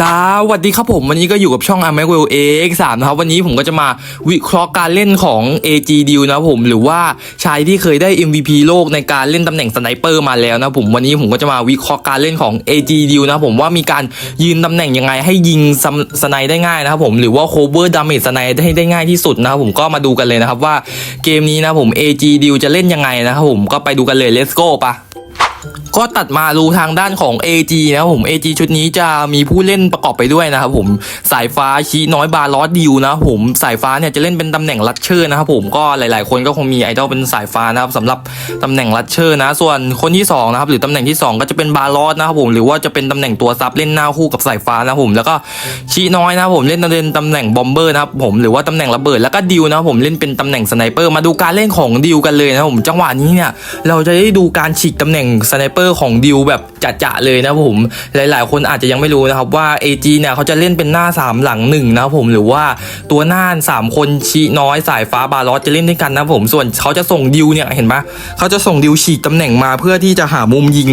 สวัสดีครับผมวันนี้ก็อยู่กับช่อง a m a c w e l X3 นะครับ วันนี้ผมก็จะมาวิเคราะห์การเล่นของ AG d ิวนะผมหรือว่าชายที่เคยได้ MVP โลกในการเล่นตำแหน่งสไนเปอร์มาแล้วนะผมวันนี้ผมก็จะมาวิเคราะห์การเล่นของ AG d ิวนะผมว่ามีการยืนตำแหน่งยังไงให้ยิงสสไนได้ง่ายนะครับผมหรือว่า cover damage สไนให้ได้ง่ายที่สุดนะครับผมก็มาดูกันเลยนะครับว่าเกมนี้นะผม AG d ิวจะเล่นยังไงนะครับผมก็ไปดูกันเลย let's go ปะ ก็ตัดมาดูทางด้านของ AG นะครับผม AG ชุดนี้จะมีผู้เล่นประกอบไปด้วยนะครับผมสายฟ้าชีน้อยบาลอสดิวนะผมสายฟ้าเนี่ยจะเล่นเป็นตำแหน่งลัดเชอร์นะครับผมก็หลาย ๆ คนก็คงมีไอดอลเป็นสายฟ้านะครับสำหรับตำแหน่งลัดเชอร์นะส่วนคนที่สองนะครับหรือตำแหน่งที่สองก็จะเป็นบาลอสนะครับผมหรือว่าจะเป็นตำแหน่งตัวซับเล่นหน้าคู่กับสายฟ้านะครับผมแล้วก็ชีน้อยนะครับผมเล่นเล่นตำแหน่งบอมเบอร์นะครับผมหรือว่าตำแหน่งระเบิดแล้วก็ดิวนะครับผมเล่นเป็นตำแหน่งสไนเปอร์มาดูการเล่นของดิวกันเลยนะครับผมจังหวะนี้เนี่ยเราจะได้ดูการฉีกตำแหน่งสไนเปอร์ของดิวแบบจะๆเลยนะผม หลายๆ คนอาจจะยังไม่รู้นะครับว่า AG เนี่ยเขาจะเล่นเป็นหน้า 3 หลัง1นะครับผมหรือว่าตัวหน้า 3 คนชีน้อยสายฟ้าบาลอสจะเล่นด้วยกันนะผมส่วนเขาจะส่งดิวเนี่ยเห็นปะเขาจะส่งดิวฉีกตำแหน่งมาเพื่อที่จะหามุมยิง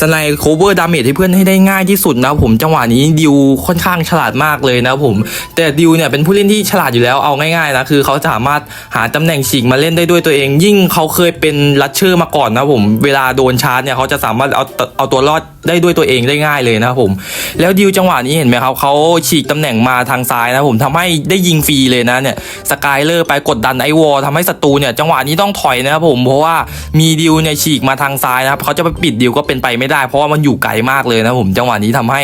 สไนโคเวอร์ดาเมจให้เพื่อนให้ได้ง่ายที่สุดนะผมจังหวะนี้ดิวค่อนข้างฉลาดมากเลยนะผมแต่ดิวเนี่ยเป็นผู้เล่นที่ฉลาดอยู่แล้วเอาง่ายๆนะคือเขาสามารถหาตำแหน่งฉีกมาเล่นได้ด้วยตัวเอง ยิ่งเขาเคยเป็นลัชเชอร์มาก่อนนะผมเวลาโดนชาร์จเนี่ยเขาจะสามารถเอาเอาตัวรอดได้ด้วยตัวเองได้ง่ายเลยนะครับผม แล้วดิวจังหวะนี้เห็นไหมครับเขาฉีกตำแหน่งมาทางซ้ายนะผมทำให้ได้ยิงฟรีเลยนะเนี่ยสกายเลอร์ไปกดดันไอวอลทำให้ศัตรูเนี่ยจังหวะนี้ต้องถอยนะครับผมเพราะว่ามีดิวเนี่ยฉีกมาทางซ้ายนะครับเขาจะไปปิดดิวก็เป็นไปไม่ได้ เพราะว่ามันอยู่ไกลมากเลยนะผมจังหวะนี้ทำให้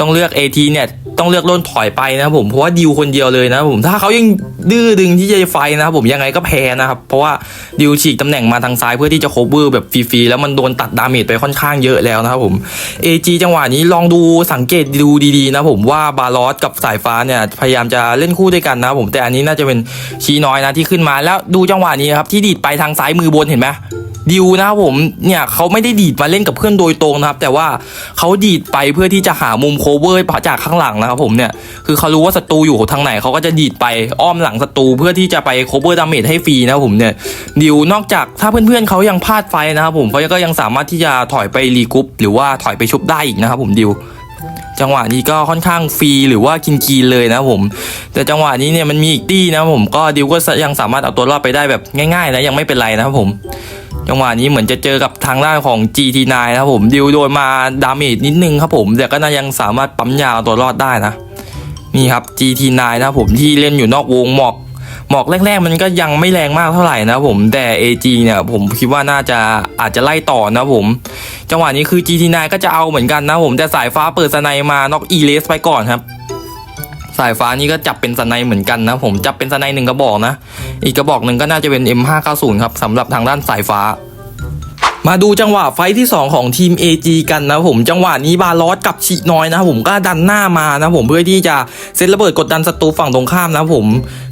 ต้องเลือก AT เนี่ย ต้องเลือกล่นถอยไปนะผมเพราะว่าดิวคนเดียวเลยนะผมถ้าเขายังดื้อดึงที่จะไฟนะครับผมยังไงก็แพ้นะครับเพราะว่าดิวฉีกตำแหน่งมาทางซ้ายเพื่อที่จะโคเวอร์แบบฟรีๆแล้วมันโดนตัดดาเมจไปค่อนข้างเยอะแล้วนะครับผม AG จังหวะนี้ลองดูสังเกตดูดีๆนะผมว่าบาลอสกับสายฟ้าเนี่ยพยายามจะเล่นคู่ด้วยกันนะครับผมแต่อันนี้น่าจะเป็นชี้น้อยนะที่ขึ้นมาแล้วดูจังหวะนี้ครับที่ดีดไปทางซ้ายมือบนเห็นไหม ดิวนะครับผมเนี่ยเขาไม่ได้ดีดมาเล่นกับเพื่อนโดยตรงนะครับ แต่ว่าเขาดีดไปเพื่อที่จะหามุมโคเวอร์จากข้างหลังนะครับผมเนี่ยคือเขารู้ว่าศัตรูอยู่ทางไหนเขาก็จะดีดไปอ้อมหลังศัตรูเพื่อที่จะไปโคเวอร์ดาเมจให้ฟรีนะครับผมเนี่ยดิวนอกจากถ้าเพื่อนๆเขายังพลาดไฟนะครับผมเขาก็ยังสามารถที่จะถอยไปรีกรุ๊ปหรือว่าถอยไปชุบได้อีกนะครับผมดิวจังหวะนี้ก็ค่อนข้างฟรีหรือว่ากินกีเลยนะผม แต่จังหวะนี้เนี่ยมันมีอีกตี้นะผมก็ดิวก็ยังสามารถเอาตัวรอดไปได้แบบง่ายๆนะยังไม่เป็นไรนะครับผม จังหวะนี้เหมือนจะเจอกับทางด้านของ GT9 นะครับผมดิวโดนมาดาเมจนิดนึงครับผม แต่ก็น่ายังสามารถปั๊มยาตัวรอดได้นะ นี่ครับ GT9 นะครับผมที่เล่นอยู่นอกวงหมอกหมอกแรก ๆ มันก็ยังไม่แรงมากเท่าไหร่นะผมแต่ AG เนี่ยผมคิดว่าน่าจะอาจจะไล่ต่อนะผม จังหวะนี้คือ GT9 ก็จะเอาเหมือนกันนะผมแต่สายฟ้าเปิดสไนมานอกอีเลสไปก่อนครับ สายฟ้านี่ก็จับเป็นสไนเหมือนกันนะผมจับเป็นสไนหนึ่งกระบอกนะ อีกกระบอกหนึ่งก็น่าจะเป็น M590 ครับสำหรับทางด้านสายฟ้ามาดูจังหวะไฟที่ 2 ของทีม AG กันนะผมจังหวะนี้บาลอสกับชิน้อยนะผมก็ดันหน้ามานะผมเพื่อที่จะเซตระเบิดกดดันศัตรูฝั่งตรงข้ามนะผม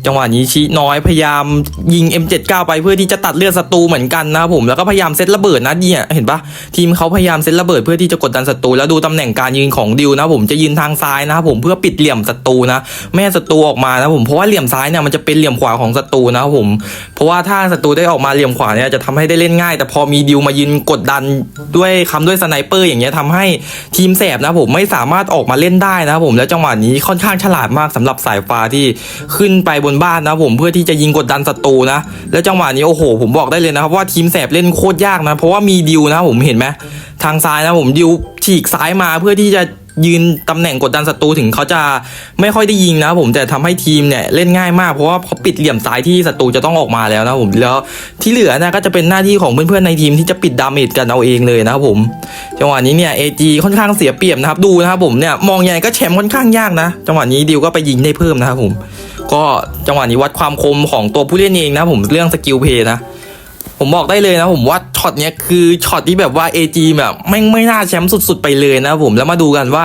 จังหวะนี้ชิน้อยพยายามยิง M79 ไปเพื่อที่จะตัดเลือดศัตรูเหมือนกันนะผมแล้วก็พยายามเซตระเบิดนะเนี่ยเห็นปะทีมเขาพยายามเซตระเบิดเพื่อที่จะกดดันศัตรูแล้วดูตำแหน่งการยืนของดิวนะผมจะยืนทางซ้ายนะผมเพื่อปิดเหลี่ยมศัตรูนะไม่ให้ศัตรูออกมานะผมเพราะว่าเหลี่ยมซ้ายเนี่ยมันจะเป็นเหลี่ยมขวาของศัตรูนะผมเพราะว่าถ้าศัตรูได้ออกมาเหลี่ยมขวาเนี่ยจะทำให้ได้เล่นง่าย แต่พอมีดิวมายืนกดดันด้วยคำด้วยสไนเปอร์อย่างเงี้ยทำให้ทีมแสบนะผมไม่สามารถออกมาเล่นได้นะผมแล้วจังหวะนี้ค่อนข้างฉลาดมากสำหรับสายฟ้าที่ขึ้นไปบนบ้านนะผมเพื่อที่จะยิงกดดันศัตรูนะแล้วจังหวะนี้โอ้โห ผมบอกได้เลยนะครับว่าทีมแสบเล่นโคตรยากนะ เพราะว่ามีดิวนะผมเห็นไหมทางซ้ายนะผมดิวฉีกซ้ายมาเพื่อที่จะยืนตำแหน่งกดดันศัตรูถึงเขาจะไม่ค่อยได้ยิงนะผมแต่ทำให้ทีมเนี่ยเล่นง่ายมากเพราะว่าเขาปิดเหลี่ยมซ้ายที่ศัตรูจะต้องออกมาแล้วนะผมแล้วที่เหลือนะก็จะเป็นหน้าที่ของเพื่อนๆในทีมที่จะปิดดาเมจกันเอาเองเลยนะครับผมจังหวะนี้เนี่ยเอจีค่อนข้างเสียเปรียบนะครับดูนะครับผมเนี่ยมองยังไงก็แชมป์ค่อนข้างยากนะ จังหวะนี้ดิวก็ไปยิงได้เพิ่มนะครับผม ก็จังหวะนี้วัดความคมของตัวผู้เล่นเองนะผมเรื่องสกิลเพย์นะผมบอกได้เลยนะผมว่า ช็อตเนี้ยคือช็อตที่แบบว่า AG แบบไม่ไม่น่าแชมป์สุด ๆ ไปเลยนะผมแล้วมาดูกันว่า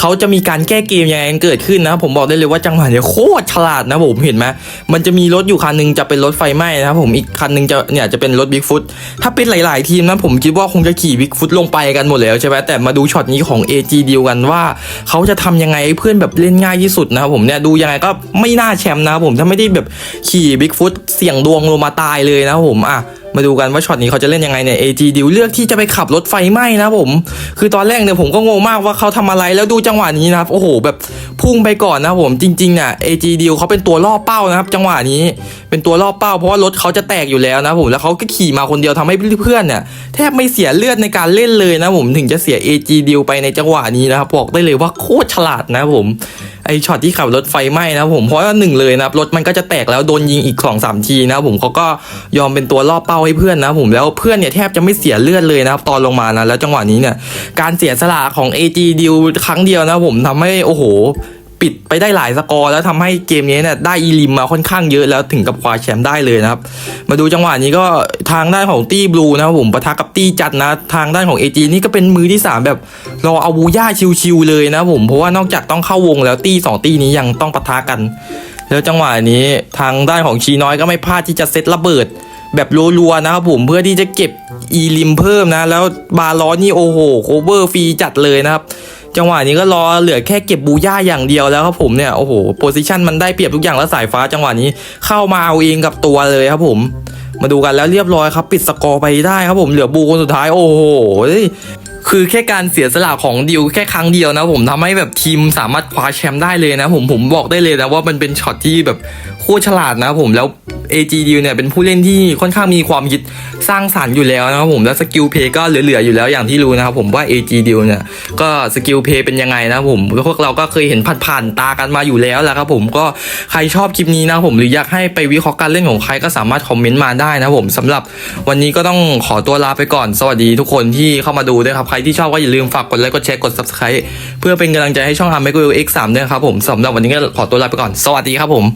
เขาจะมีการแก้เกมยังไงเกิดขึ้นนะ ผมบอกได้เลยว่าจังหวะเนี้ยโคตรฉลาดนะผมเห็นไหมมันจะมีรถอยู่คันหนึงจะเป็นรถไฟไหม้นะครับผมอีกคันหนึงจะเนี่ยจะเป็นรถบิ๊กฟุตถ้าเป็นหลาย ๆ ทีมนะผมคิดว่าคงจะขี่บิ๊กฟุตลงไปกันหมดแล้วใช่ไหมแต่มาดูช็อตนี้ของ AG เดียวกันว่าเขาจะทำยังไงเพื่อนแบบเล่นง่ายที่สุดนะครับผมเนี่ยดูยังไงก็ไม่น่าแชมป์นะผมถ้าไม่ได้แบบขี่บิ๊กฟุตเสี่ยงดวงลงมาตายเลยนะผมอะ มาดูกันว่าช็อตนี้เขาจะเล่นยังไงเนี่ย AG ดิวเลือกที่จะไปขับรถไฟไหม้นะผม คือตอนแรกเนี่ยผมก็งงมากว่าเขาทำอะไรแล้วดูจังหวะนี้นะครับโอ้โห แบบพุ่งไปก่อนนะผมจริงๆเนี่ย AG ดิวเขาเป็นตัวล่อเป้านะครับ จังหวะนี้เป็นตัวล่อเป้า เพราะว่ารถเขาจะแตกอยู่แล้วนะผมแล้วเขาก็ขี่มาคนเดียวทำให้เพื่อนเนี่ยแทบไม่เสียเลือดในการเล่นเลยนะผมถึงจะเสีย AG ดิวไปในจังหวะนี้นะครับบอกได้เลยว่าโคตรฉลาดนะผมไอช็อตที่ขับรถไฟไหม้นะผมเพราะว่าหนึ่งเลยนะครับรถมันก็จะแตกแล้วโดนยิงอีกสองสามทีนะผมเขาก็ยอมเป็นตัวล่อเป้าให้เพื่อนนะผมแล้วเพื่อนเนี่ยแทบจะไม่เสียเลือดเลยนะครับตอนลงมานะแล้วจังหวะนี้เนี่ยการเสียสละของ AG ดิวครั้งเดียวนะผมทำให้โอ้โหปิดไปได้หลายสกอร์แล้วทำให้เกมนี้เนี่ยได้อีลิมมาค่อนข้างเยอะแล้วถึงกับคว้าแชมป์ได้เลยนะครับ มาดูจังหวะนี้ก็ทางด้านของตี้บลูนะครับผมปะทะกับตี้จัดนะ ทางด้านของ AG นี่ก็เป็นมือที่ 3 แบบรอเอาบูย่าชิวๆเลยนะผมเพราะว่านอกจากต้องเข้าวงแล้วตี้สองตี้นี้ยังต้องปะทะกัน แล้วจังหวะนี้ทางด้านของชีน้อยก็ไม่พลาดที่จะเซตระเบิด แบบรัวๆนะครับผมเพื่อที่จะเก็บอีลิมเพิ่มนะ แล้วบาลอนนี่โอ้โหโคเวอร์ฟรีจัดเลยนะครับ จังหวะนี้ก็รอเหลือแค่เก็บบูย่าอย่างเดียวแล้วครับผมเนี่ยโอ้โหโพซิชันมันได้เปรียบทุกอย่างแล้วสายฟ้าจังหวะนี้เข้ามาเอาเองกับตัวเลยครับผมมาดูกันแล้วเรียบร้อยครับ ปิดสกอร์ไปได้ครับผมเหลือบูคนสุดท้ายโอ้โหคือแค่การเสียสละของดิวแค่ครั้งเดียวนะผมทำให้แบบทีมสามารถคว้าแชมป์ได้เลยนะผมผมบอกได้เลยนะว่ามันเป็นช็อตที่แบบโคตรฉลาดนะผมแล้ว AG ดิวเนี่ยเป็นผู้เล่นที่ค่อนข้างมีความคิดสร้างสรรค์อยู่แล้วนะครับผมแล้วสกิลเพย์ก็เหลือๆอยู่แล้วอย่างที่รู้นะครับผมว่า AG ดิวเนี่ยก็สกิลเพย์เป็นยังไงนะผมพวกเราก็เคยเห็นผ่านๆตากันมาอยู่แล้วแหละครับผมก็ใครชอบคลิปนี้นะผมหรืออยากให้ไปวิเคราะห์การเล่นของใครก็สามารถคอมเมนต์มาได้นะผมสำหรับวันนี้ก็ต้องขอตัวลาไปก่อนสวัสดีทุกคนที่เข้ามาดูด้วยครับใครที่ชอบก็อย่าลืมฝากกดไลค์กดแชร์กด subscribe เพื่อเป็นกำลังใจให้ช่องอาร์เมกเวล X3 ด้วยครับผมสำหรับวันนี้ก็ขอตัวลาไปก่อนสวัสดีครับผม